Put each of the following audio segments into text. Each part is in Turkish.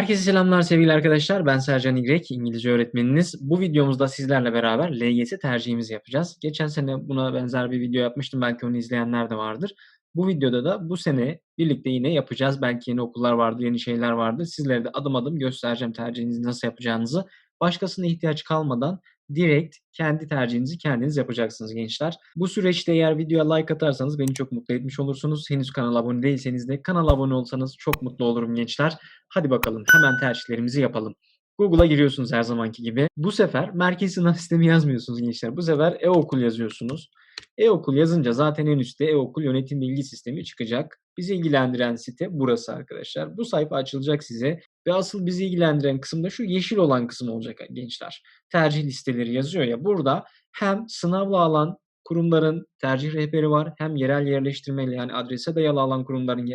Herkese selamlar sevgili arkadaşlar. Ben Sercan İgrek, İngilizce öğretmeniniz. Bu videomuzda sizlerle beraber LGS tercihimizi yapacağız. Geçen sene buna benzer bir video yapmıştım. Belki onu izleyenler de vardır. Bu videoda da bu sene birlikte yine yapacağız. Belki yeni okullar vardır, yeni şeyler vardır. Sizlere de adım adım göstereceğim tercihinizi nasıl yapacağınızı. Başkasına ihtiyaç kalmadan direkt kendi tercihinizi kendiniz yapacaksınız gençler. Bu süreçte eğer videoya like atarsanız beni çok mutlu etmiş olursunuz. Henüz kanala abone değilseniz de kanala abone olsanız çok mutlu olurum gençler. Hadi bakalım hemen tercihlerimizi yapalım. Google'a giriyorsunuz her zamanki gibi. Bu sefer merkez sınav sistemi yazmıyorsunuz gençler. Bu sefer e-okul yazıyorsunuz. E-okul yazınca zaten en üstte e-okul yönetim bilgi sistemi çıkacak. Bizi ilgilendiren site burası arkadaşlar. Bu sayfa açılacak size ve asıl bizi ilgilendiren kısım da şu yeşil olan kısım olacak gençler. Tercih listeleri yazıyor ya burada hem sınavla alan kurumların tercih rehberi var. Hem yerel yerleştirmeli yani adrese dayalı alan kurumların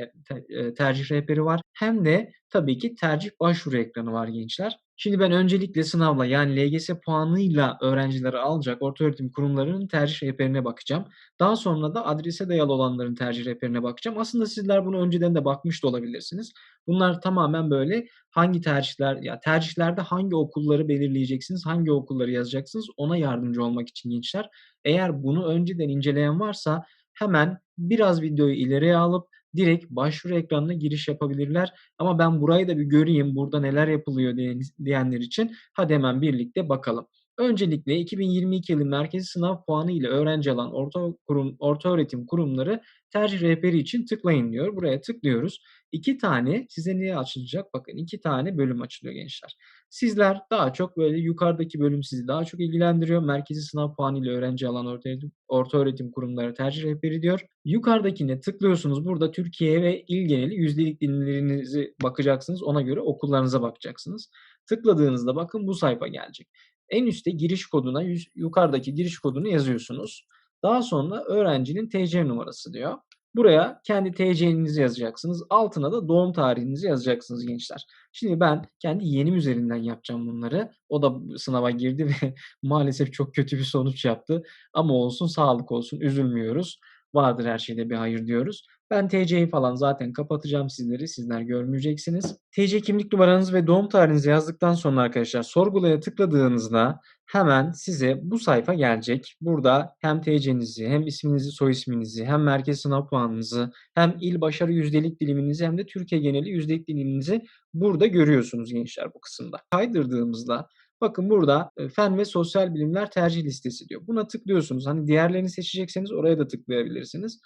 e, tercih rehberi var. Hem de tabii ki tercih başvuru ekranı var gençler. Şimdi ben öncelikle sınavla yani LGS puanıyla öğrencileri alacak ortaöğretim kurumlarının tercih rehberine bakacağım. Daha sonra da adrese dayalı olanların tercih rehberine bakacağım. Aslında sizler bunu önceden de bakmış da olabilirsiniz. Bunlar tamamen böyle hangi tercihler ya tercihlerde hangi okulları belirleyeceksiniz, hangi okulları yazacaksınız ona yardımcı olmak için gençler. Eğer bunu önceden inceleyen varsa hemen biraz videoyu ileriye alıp direkt başvuru ekranına giriş yapabilirler. Ama ben burayı da bir göreyim, burada neler yapılıyor diyenler için hadi hemen birlikte bakalım. Öncelikle 2022 yılı merkezi sınav puanı ile öğrenci alan orta, kurum, orta öğretim kurumları tercih rehberi için tıklayın diyor. Buraya tıklıyoruz. İki tane size niye açılacak? Bakın iki tane bölüm açılıyor gençler. Sizler daha çok böyle yukarıdaki bölüm sizi daha çok ilgilendiriyor. Merkezi sınav puanı ile öğrenci alan orta öğretim, orta öğretim kurumları tercih rehberi diyor. Yukarıdakine tıklıyorsunuz. Burada Türkiye ve il geneli yüzdelik dilimlerinizi bakacaksınız. Ona göre okullarınıza bakacaksınız. Tıkladığınızda bakın bu sayfa gelecek. En üstte giriş koduna yukarıdaki giriş kodunu yazıyorsunuz. Daha sonra öğrencinin TC numarası diyor. Buraya kendi TC'nizi yazacaksınız. Altına da doğum tarihinizi yazacaksınız gençler. Şimdi ben kendi yenim üzerinden yapacağım bunları. O da sınava girdi ve maalesef çok kötü bir sonuç yaptı. Ama olsun sağlık olsun üzülmüyoruz. Vardır her şeyde bir hayır diyoruz. Ben TC'yi falan zaten kapatacağım sizleri. Sizler görmeyeceksiniz. TC kimlik numaranızı ve doğum tarihinizi yazdıktan sonra arkadaşlar sorgulaya tıkladığınızda hemen size bu sayfa gelecek. Burada hem TC'nizi hem isminizi soy isminizi hem merkez sınav puanınızı hem il başarı yüzdelik diliminizi hem de Türkiye geneli yüzdelik diliminizi burada görüyorsunuz gençler bu kısımda. Kaydırdığımızda Bakın burada fen ve sosyal bilimler tercih listesi diyor. Buna tıklıyorsunuz. Hani diğerlerini seçecekseniz oraya da tıklayabilirsiniz.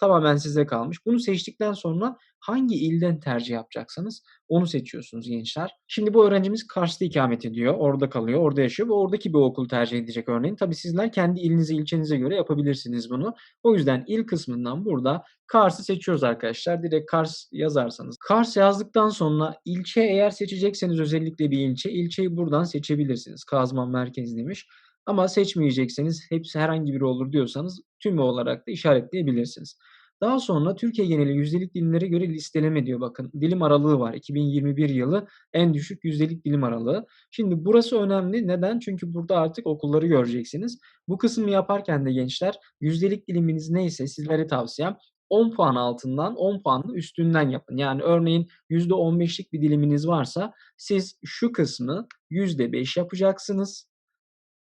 Tamamen size kalmış. Bunu seçtikten sonra hangi ilden tercih yapacaksanız onu seçiyorsunuz gençler. Şimdi bu öğrencimiz Kars'ta ikamet ediyor. Orada kalıyor, orada yaşıyor ve oradaki bir okul tercih edecek örneğin. Tabii sizler kendi ilinize, ilçenize göre yapabilirsiniz bunu. O yüzden il kısmından burada Kars'ı seçiyoruz arkadaşlar. Direkt Kars yazarsanız. Kars yazdıktan sonra ilçe eğer seçecekseniz özellikle bir ilçe, ilçeyi buradan seçebilirsiniz. Kazman merkez demiş. Ama seçmeyecekseniz hepsi herhangi biri olur diyorsanız tümü olarak da işaretleyebilirsiniz. Daha sonra Türkiye geneli yüzdelik dilimlere göre listeleme diyor bakın. Dilim aralığı var. 2021 yılı en düşük yüzdelik dilim aralığı. Şimdi burası önemli. Neden? Çünkü burada artık okulları göreceksiniz. Bu kısmı yaparken de gençler yüzdelik diliminiz neyse sizlere tavsiyem 10 puan altından 10 puanın üstünden yapın. Yani örneğin %15'lik bir diliminiz varsa siz şu kısmı %5 yapacaksınız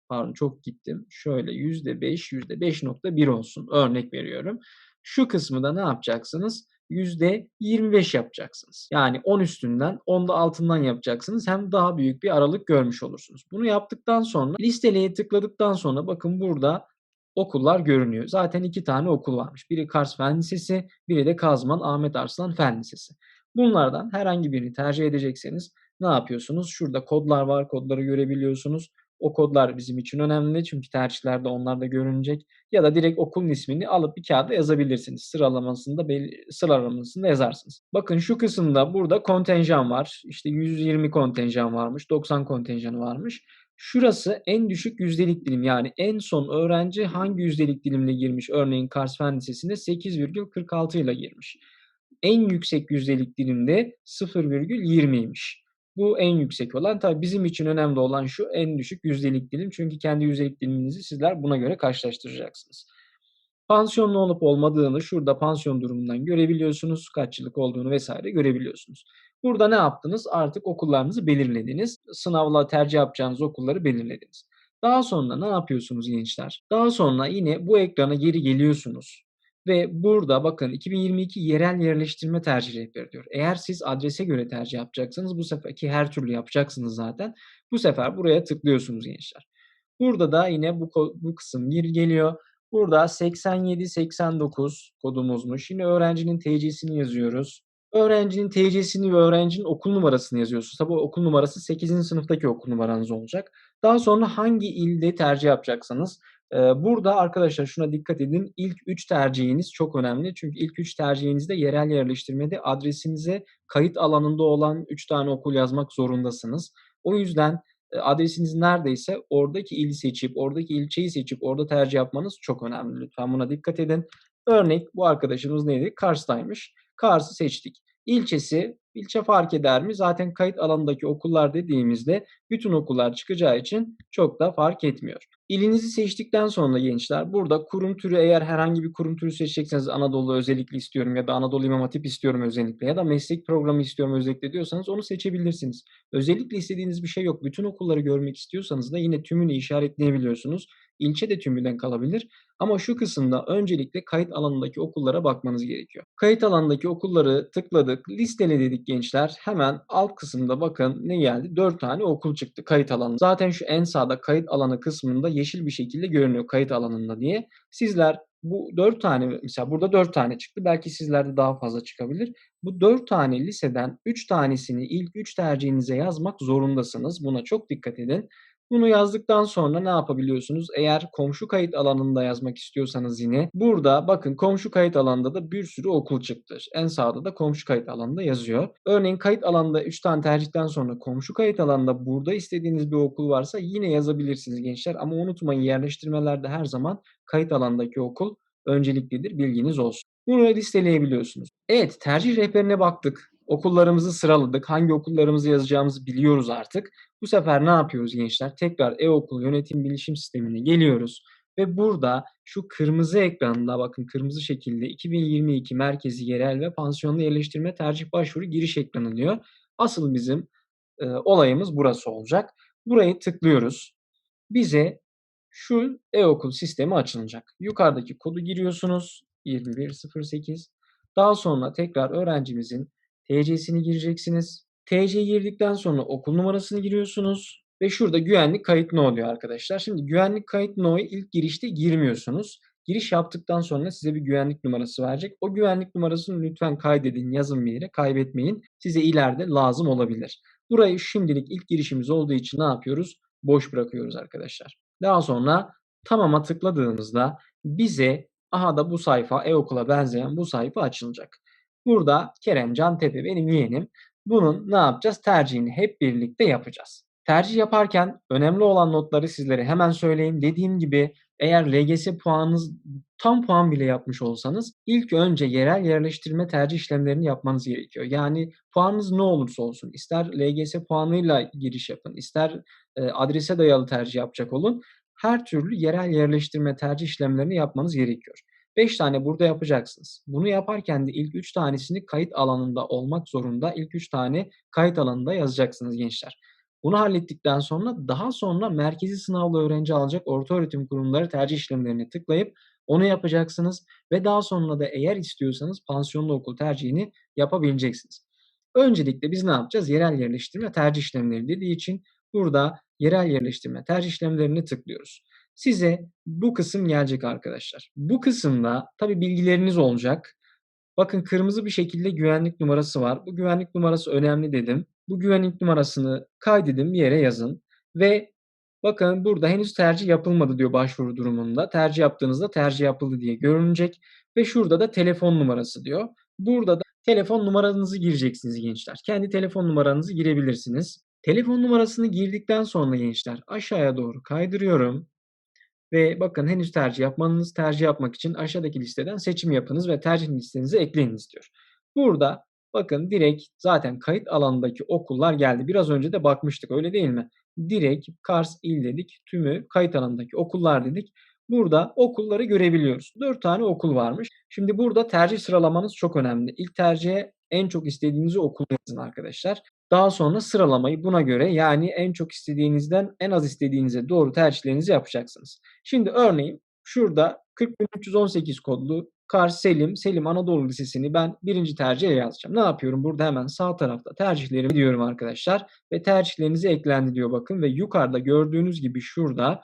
pardon çok gittim. Şöyle %5, %5.1 olsun. Örnek veriyorum. Şu kısmı da ne yapacaksınız? %25 yapacaksınız. Yani 10 üstünden 10 da altından yapacaksınız. Hem daha büyük bir aralık görmüş olursunuz. Bunu yaptıktan sonra listeleye tıkladıktan sonra bakın burada okullar görünüyor. Zaten iki tane okul varmış. Biri Kars Fen Lisesi, biri de Kazman Ahmet Arslan Fen Lisesi. Bunlardan herhangi birini tercih edecekseniz ne yapıyorsunuz? Şurada kodlar var. Kodları görebiliyorsunuz. O kodlar bizim için önemli çünkü tercihlerde onlar da görünecek. Ya da direkt okulun ismini alıp bir kağıda yazabilirsiniz. Sıralamasında sıralamasında yazarsınız. Bakın şu kısımda burada kontenjan var. İşte 120 kontenjan varmış, 90 kontenjanı varmış. Şurası en düşük yüzdelik dilim yani en son öğrenci hangi yüzdelik dilimle girmiş? Örneğin Kars Fen Lisesi'nde 8,46 ile girmiş. En yüksek yüzdelik dilimde 0,20'ymiş. Bu en yüksek olan. Tabii bizim için önemli olan şu en düşük yüzdelik dilim. Çünkü kendi yüzdelik diliminizi sizler buna göre karşılaştıracaksınız. Pansiyonlu olup olmadığını şurada pansiyon durumundan görebiliyorsunuz. Kaç yıllık olduğunu vesaire görebiliyorsunuz. Burada ne yaptınız? Artık okullarınızı belirlediniz. Sınavla tercih yapacağınız okulları belirlediniz. Daha sonra ne yapıyorsunuz gençler? Daha sonra yine bu ekrana geri geliyorsunuz. Ve burada bakın 2022 yerel yerleştirme tercih rehberi diyor. Eğer siz adrese göre tercih yapacaksanız bu sefer ki her türlü yapacaksınız zaten. Bu sefer buraya tıklıyorsunuz gençler. Burada da yine bu, bu kısım geri geliyor. Burada 8789 kodumuzmuş. Yine öğrencinin TC'sini yazıyoruz. Öğrencinin TC'sini ve öğrencinin okul numarasını yazıyorsunuz. Tabi okul numarası 8. sınıftaki okul numaranız olacak. Daha sonra hangi ilde tercih yapacaksanız burada arkadaşlar şuna dikkat edin. İlk 3 tercihiniz çok önemli. Çünkü ilk 3 tercihinizde yerel yerleştirmede adresinize kayıt alanında olan 3 tane okul yazmak zorundasınız. O yüzden adresiniz neredeyse oradaki ili seçip, oradaki ilçeyi seçip orada tercih yapmanız çok önemli. Lütfen buna dikkat edin. Örnek bu arkadaşımız neydi? Kars'taymış. Kars'ı seçtik. İlçesi, ilçe fark eder mi? Zaten kayıt alanındaki okullar dediğimizde bütün okullar çıkacağı için çok da fark etmiyor. İlinizi seçtikten sonra gençler burada kurum türü eğer herhangi bir kurum türü seçecekseniz Anadolu özellikle istiyorum ya da Anadolu İmam Hatip istiyorum özellikle ya da meslek programı istiyorum özellikle diyorsanız onu seçebilirsiniz. Özellikle istediğiniz bir şey yok. Bütün okulları görmek istiyorsanız da yine tümünü işaretleyebiliyorsunuz. İlçe de tümünden kalabilir. Ama şu kısımda öncelikle kayıt alanındaki okullara bakmanız gerekiyor. Kayıt alanındaki okulları tıkladık. Listele dedik gençler. Hemen alt kısımda bakın ne geldi? 4 tane okul çıktı kayıt alanı. Zaten şu en sağda kayıt alanı kısmında yeşil bir şekilde görünüyor kayıt alanında diye. Sizler bu 4 tane mesela burada 4 tane çıktı. Belki sizlerde daha fazla çıkabilir. Bu 4 tane liseden 3 tanesini ilk 3 tercihinize yazmak zorundasınız. Buna çok dikkat edin. Bunu yazdıktan sonra ne yapabiliyorsunuz? Eğer komşu kayıt alanında yazmak istiyorsanız yine burada bakın komşu kayıt alanında da bir sürü okul çıktı. En sağda da komşu kayıt alanında yazıyor. Örneğin kayıt alanında 3 tane tercihten sonra komşu kayıt alanında burada istediğiniz bir okul varsa yine yazabilirsiniz gençler. Ama unutmayın yerleştirmelerde her zaman kayıt alandaki okul önceliklidir. Bilginiz olsun. Bunu listeleyebiliyorsunuz. Evet tercih rehberine baktık. Okullarımızı sıraladık. Hangi okullarımızı yazacağımızı biliyoruz artık. Bu sefer ne yapıyoruz gençler? Tekrar e-okul yönetim bilişim sistemine geliyoruz. Ve burada şu kırmızı ekranda bakın kırmızı şekilde 2022 merkezi yerel ve pansiyonlu yerleştirme tercih başvuru giriş ekranı diyor. Asıl bizim e, olayımız burası olacak. Burayı tıklıyoruz. Bize şu e-okul sistemi açılacak. Yukarıdaki kodu giriyorsunuz. 2108. Daha sonra tekrar öğrencimizin TC'sini gireceksiniz. TC girdikten sonra okul numarasını giriyorsunuz. Ve şurada güvenlik kayıt no oluyor arkadaşlar. Şimdi güvenlik kayıt no'yu ilk girişte girmiyorsunuz. Giriş yaptıktan sonra size bir güvenlik numarası verecek. O güvenlik numarasını lütfen kaydedin, yazın bir yere, kaybetmeyin. Size ileride lazım olabilir. Burayı şimdilik ilk girişimiz olduğu için ne yapıyoruz? Boş bırakıyoruz arkadaşlar. Daha sonra tamama tıkladığımızda bize aha da bu sayfa e-okula benzeyen bu sayfa açılacak. Burada Kerem Can Tepe benim yeğenim. Bunun ne yapacağız? Tercihini hep birlikte yapacağız. Tercih yaparken önemli olan notları sizlere hemen söyleyeyim. Dediğim gibi eğer LGS puanınız tam puan bile yapmış olsanız ilk önce yerel yerleştirme tercih işlemlerini yapmanız gerekiyor. Yani puanınız ne olursa olsun ister LGS puanıyla giriş yapın ister e, adrese dayalı tercih yapacak olun her türlü yerel yerleştirme tercih işlemlerini yapmanız gerekiyor. 5 tane burada yapacaksınız. Bunu yaparken de ilk 3 tanesini kayıt alanında olmak zorunda. İlk 3 tane kayıt alanında yazacaksınız gençler. Bunu hallettikten sonra daha sonra merkezi sınavlı öğrenci alacak orta öğretim kurumları tercih işlemlerine tıklayıp onu yapacaksınız ve daha sonra da eğer istiyorsanız pansiyonlu okul tercihini yapabileceksiniz. Öncelikle biz ne yapacağız? Yerel yerleştirme tercih işlemleri dediği için burada yerel yerleştirme tercih işlemlerini tıklıyoruz. Size bu kısım gelecek arkadaşlar. Bu kısımda tabi bilgileriniz olacak. Bakın kırmızı bir şekilde güvenlik numarası var. Bu güvenlik numarası önemli dedim. Bu güvenlik numarasını kaydedin bir yere yazın. Ve bakın burada henüz tercih yapılmadı diyor başvuru durumunda. Tercih yaptığınızda tercih yapıldı diye görünecek. Ve şurada da telefon numarası diyor. Burada da telefon numaranızı gireceksiniz gençler. Kendi telefon numaranızı girebilirsiniz. Telefon numarasını girdikten sonra gençler aşağıya doğru kaydırıyorum. Ve bakın henüz tercih yapmanız, tercih yapmak için aşağıdaki listeden seçim yapınız ve tercih listenize ekleyiniz diyor. Burada bakın direkt zaten kayıt alanındaki okullar geldi. Biraz önce de bakmıştık öyle değil mi? Direkt Kars il dedik, tümü kayıt alanındaki okullar dedik. burada okulları görebiliyoruz. 4 tane okul varmış. Şimdi burada tercih sıralamanız çok önemli. İlk tercihe en çok istediğiniz okulu yazın arkadaşlar. Daha sonra sıralamayı buna göre yani en çok istediğinizden en az istediğinize doğru tercihlerinizi yapacaksınız. Şimdi örneğin şurada 40318 kodlu Kars Selim, Selim Anadolu Lisesi'ni ben birinci tercihe yazacağım. Ne yapıyorum? Burada hemen sağ tarafta tercihleri diyorum arkadaşlar. Ve tercihlerinizi eklendi diyor bakın. Ve yukarıda gördüğünüz gibi şurada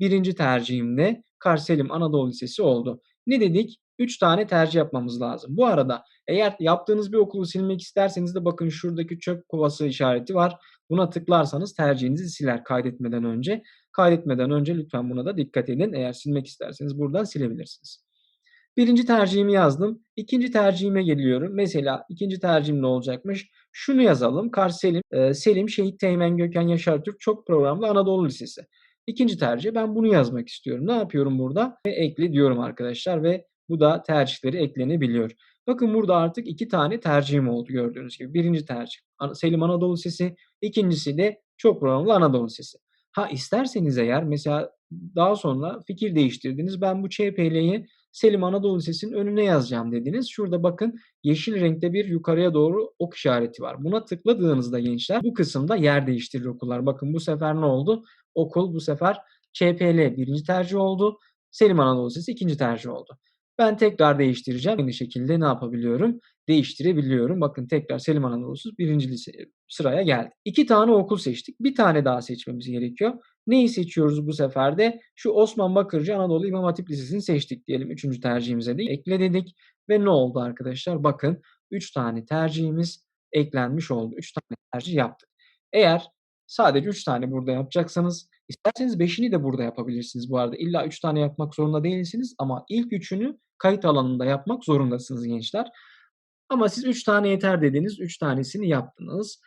birinci tercihimde Kars Selim Anadolu Lisesi oldu. Ne dedik? 3 tane tercih yapmamız lazım. Bu arada eğer yaptığınız bir okulu silmek isterseniz de bakın şuradaki çöp kovası işareti var. Buna tıklarsanız tercihinizi siler kaydetmeden önce. Kaydetmeden önce lütfen buna da dikkat edin. Eğer silmek isterseniz buradan silebilirsiniz. Birinci tercihimi yazdım. İkinci tercihime geliyorum. Mesela ikinci tercihim ne olacakmış? Şunu yazalım. Kars Selim, e, Selim Şehit Teğmen Gökhan Yaşar Türk çok programlı Anadolu Lisesi. İkinci tercih ben bunu yazmak istiyorum. Ne yapıyorum burada? Ekle diyorum arkadaşlar ve bu da tercihleri eklenebiliyor. Bakın burada artık iki tane tercihim oldu gördüğünüz gibi. Birinci tercih Selim Anadolu Lisesi. ikincisi de çok programlı Anadolu Lisesi. Ha isterseniz eğer mesela daha sonra fikir değiştirdiniz. Ben bu ÇPL'yi Selim Anadolu Lisesi'nin önüne yazacağım dediniz. Şurada bakın yeşil renkte bir yukarıya doğru ok işareti var. Buna tıkladığınızda gençler bu kısımda yer değiştirir okullar. Bakın bu sefer ne oldu? Okul bu sefer ÇPL birinci tercih oldu. Selim Anadolu Lisesi ikinci tercih oldu. Ben tekrar değiştireceğim. Aynı şekilde ne yapabiliyorum? Değiştirebiliyorum. Bakın tekrar Selim Anadolu Lisesi birinci lise sıraya geldi. İki tane okul seçtik. Bir tane daha seçmemiz gerekiyor. Neyi seçiyoruz bu sefer de? Şu Osman Bakırcı Anadolu İmam Hatip Lisesi'ni seçtik diyelim. Üçüncü tercihimize de ekle dedik. Ve ne oldu arkadaşlar? Bakın 3 tane tercihimiz eklenmiş oldu. 3 tane tercih yaptık. Eğer sadece 3 tane burada yapacaksanız isterseniz 5'ini de burada yapabilirsiniz bu arada. İlla 3 tane yapmak zorunda değilsiniz ama ilk üçünü kayıt alanında yapmak zorundasınız gençler. Ama siz 3 tane yeter dediniz. 3 tanesini yaptınız.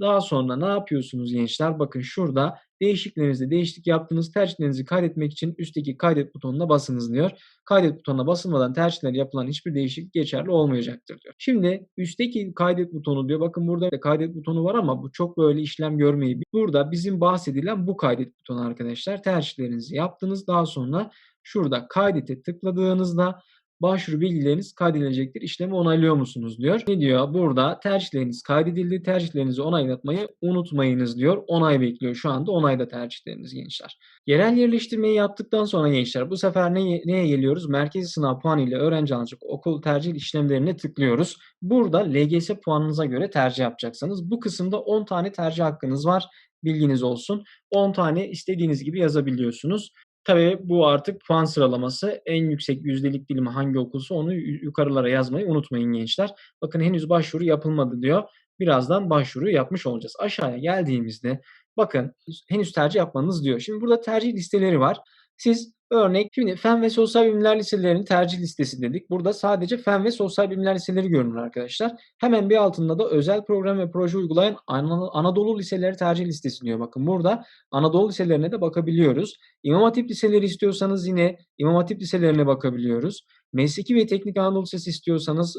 Daha sonra ne yapıyorsunuz gençler? Bakın şurada değişikliklerinizde değişiklik yaptığınız tercihlerinizi kaydetmek için üstteki kaydet butonuna basınız diyor. Kaydet butonuna basılmadan tercihler yapılan hiçbir değişiklik geçerli olmayacaktır diyor. Şimdi üstteki kaydet butonu diyor. Bakın burada da kaydet butonu var ama bu çok böyle işlem görmeyi. Burada bizim bahsedilen bu kaydet butonu arkadaşlar. Tercihlerinizi yaptınız. Daha sonra şurada kaydete tıkladığınızda başvuru bilgileriniz kaydedilecektir. İşlemi onaylıyor musunuz diyor. Ne diyor? Burada tercihleriniz kaydedildi. Tercihlerinizi onaylatmayı unutmayınız diyor. Onay bekliyor. Şu anda onayda tercihleriniz gençler. Yerel yerleştirmeyi yaptıktan sonra gençler bu sefer neye, neye geliyoruz? Merkezi sınav puanı ile öğrenci alacak okul tercih işlemlerine tıklıyoruz. Burada LGS puanınıza göre tercih yapacaksınız. Bu kısımda 10 tane tercih hakkınız var. Bilginiz olsun. 10 tane istediğiniz gibi yazabiliyorsunuz. Tabii bu artık puan sıralaması. En yüksek yüzdelik dilimi hangi okulsa onu yukarılara yazmayı unutmayın gençler. Bakın henüz başvuru yapılmadı diyor. Birazdan başvuru yapmış olacağız. Aşağıya geldiğimizde bakın henüz tercih yapmanız diyor. Şimdi burada tercih listeleri var. Siz örnek şimdi fen ve sosyal bilimler liselerinin tercih listesi dedik. Burada sadece fen ve sosyal bilimler liseleri görünür arkadaşlar. Hemen bir altında da özel program ve proje uygulayan Anadolu liseleri tercih listesi diyor. Bakın burada Anadolu liselerine de bakabiliyoruz. İmam Hatip liseleri istiyorsanız yine İmam Hatip liselerine bakabiliyoruz. Mesleki ve Teknik Anadolu Lisesi istiyorsanız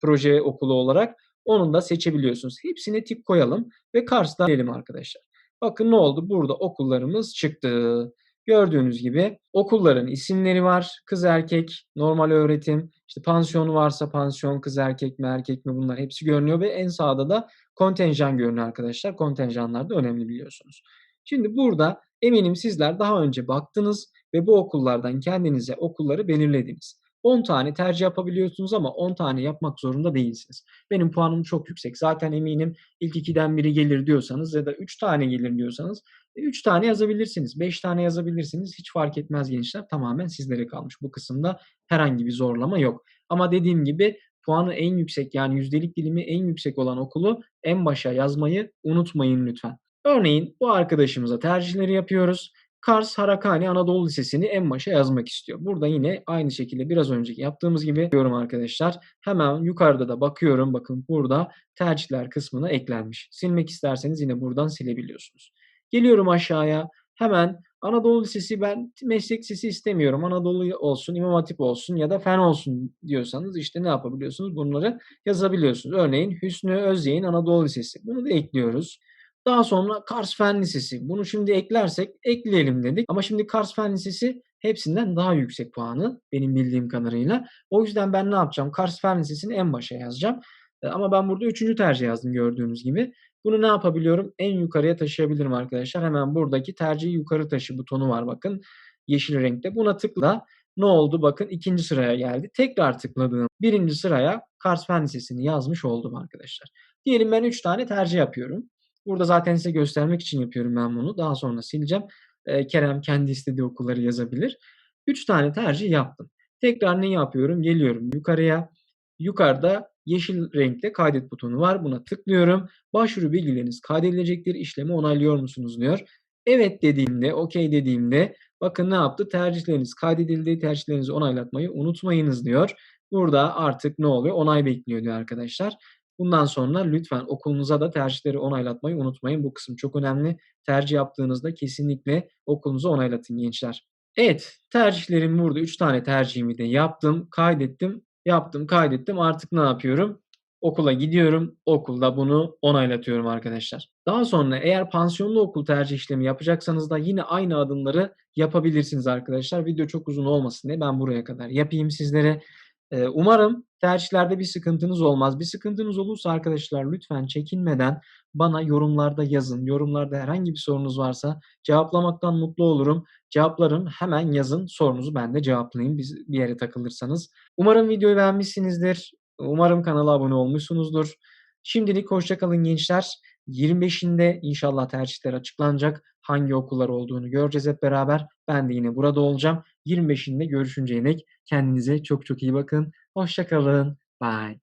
proje okulu olarak onun da seçebiliyorsunuz. Hepsine tik koyalım ve Kars'ta diyelim arkadaşlar. Bakın ne oldu? Burada okullarımız çıktı. Gördüğünüz gibi okulların isimleri var. Kız erkek, normal öğretim, işte pansiyon varsa pansiyon, kız erkek mi erkek mi bunlar hepsi görünüyor ve en sağda da kontenjan görünüyor arkadaşlar. Kontenjanlar da önemli biliyorsunuz. Şimdi burada eminim sizler daha önce baktınız ve bu okullardan kendinize okulları belirlediniz. 10 tane tercih yapabiliyorsunuz ama 10 tane yapmak zorunda değilsiniz. Benim puanım çok yüksek. Zaten eminim ilk ikiden biri gelir diyorsanız ya da 3 tane gelir diyorsanız 3 tane yazabilirsiniz. 5 tane yazabilirsiniz. Hiç fark etmez gençler. Tamamen sizlere kalmış. Bu kısımda herhangi bir zorlama yok. Ama dediğim gibi puanı en yüksek yani yüzdelik dilimi en yüksek olan okulu en başa yazmayı unutmayın lütfen. Örneğin bu arkadaşımıza tercihleri yapıyoruz. Kars Harakani Anadolu Lisesi'ni en başa yazmak istiyor. Burada yine aynı şekilde biraz önceki yaptığımız gibi diyorum arkadaşlar. Hemen yukarıda da bakıyorum. Bakın burada tercihler kısmına eklenmiş. Silmek isterseniz yine buradan silebiliyorsunuz. Geliyorum aşağıya. Hemen Anadolu Lisesi ben meslek lisesi istemiyorum. Anadolu olsun, İmam Hatip olsun ya da fen olsun diyorsanız işte ne yapabiliyorsunuz? Bunları yazabiliyorsunuz. Örneğin Hüsnü Özyeğin Anadolu Lisesi. Bunu da ekliyoruz. Daha sonra Kars Fen Lisesi. Bunu şimdi eklersek ekleyelim dedik. Ama şimdi Kars Fen Lisesi hepsinden daha yüksek puanı benim bildiğim kadarıyla. O yüzden ben ne yapacağım? Kars Fen Lisesi'ni en başa yazacağım. Ama ben burada 3. tercih yazdım gördüğünüz gibi. Bunu ne yapabiliyorum? En yukarıya taşıyabilirim arkadaşlar. Hemen buradaki tercihi yukarı taşı butonu var bakın. Yeşil renkte. Buna tıkla. Ne oldu? Bakın 2. sıraya geldi. Tekrar tıkladığım 1. sıraya Kars Fen Lisesi'ni yazmış oldum arkadaşlar. Diyelim ben 3 tane tercih yapıyorum. Burada zaten size göstermek için yapıyorum ben bunu. Daha sonra sileceğim. Eee, Kerem kendi istediği okulları yazabilir. 3 tane tercih yaptım. Tekrar ne yapıyorum? Geliyorum yukarıya. Yukarıda yeşil renkte kaydet butonu var. Buna tıklıyorum. Başvuru bilgileriniz kaydedilecektir. İşlemi onaylıyor musunuz diyor. Evet dediğimde, okey dediğimde bakın ne yaptı? Tercihleriniz kaydedildi. Tercihlerinizi onaylatmayı unutmayınız diyor. Burada artık ne oluyor? Onay bekliyor diyor arkadaşlar. Bundan sonra lütfen okulunuza da tercihleri onaylatmayı unutmayın. Bu kısım çok önemli. Tercih yaptığınızda kesinlikle okulunuzu onaylatın gençler. Evet, tercihlerim burada 3 tane tercihimi de yaptım, kaydettim, yaptım, kaydettim. Artık ne yapıyorum? Okula gidiyorum. Okulda bunu onaylatıyorum arkadaşlar. Daha sonra eğer pansiyonlu okul tercih işlemi yapacaksanız da yine aynı adımları yapabilirsiniz arkadaşlar. Video çok uzun olmasın diye ben buraya kadar yapayım sizlere. Eee, umarım tercihlerde bir sıkıntınız olmaz. Bir sıkıntınız olursa arkadaşlar lütfen çekinmeden bana yorumlarda yazın. Yorumlarda herhangi bir sorunuz varsa cevaplamaktan mutlu olurum. Cevaplarım, hemen yazın. Sorunuzu ben de cevaplayayım biz bir yere takılırsanız. Umarım videoyu beğenmişsinizdir. Umarım kanala abone olmuşsunuzdur. Şimdilik hoşça kalın gençler. 25'inde inşallah tercihler açıklanacak. Hangi okullar olduğunu göreceğiz hep beraber. Ben de yine burada olacağım. 25'inde görüşünceye dek kendinize çok çok iyi bakın. Hoşça kalın. Bye.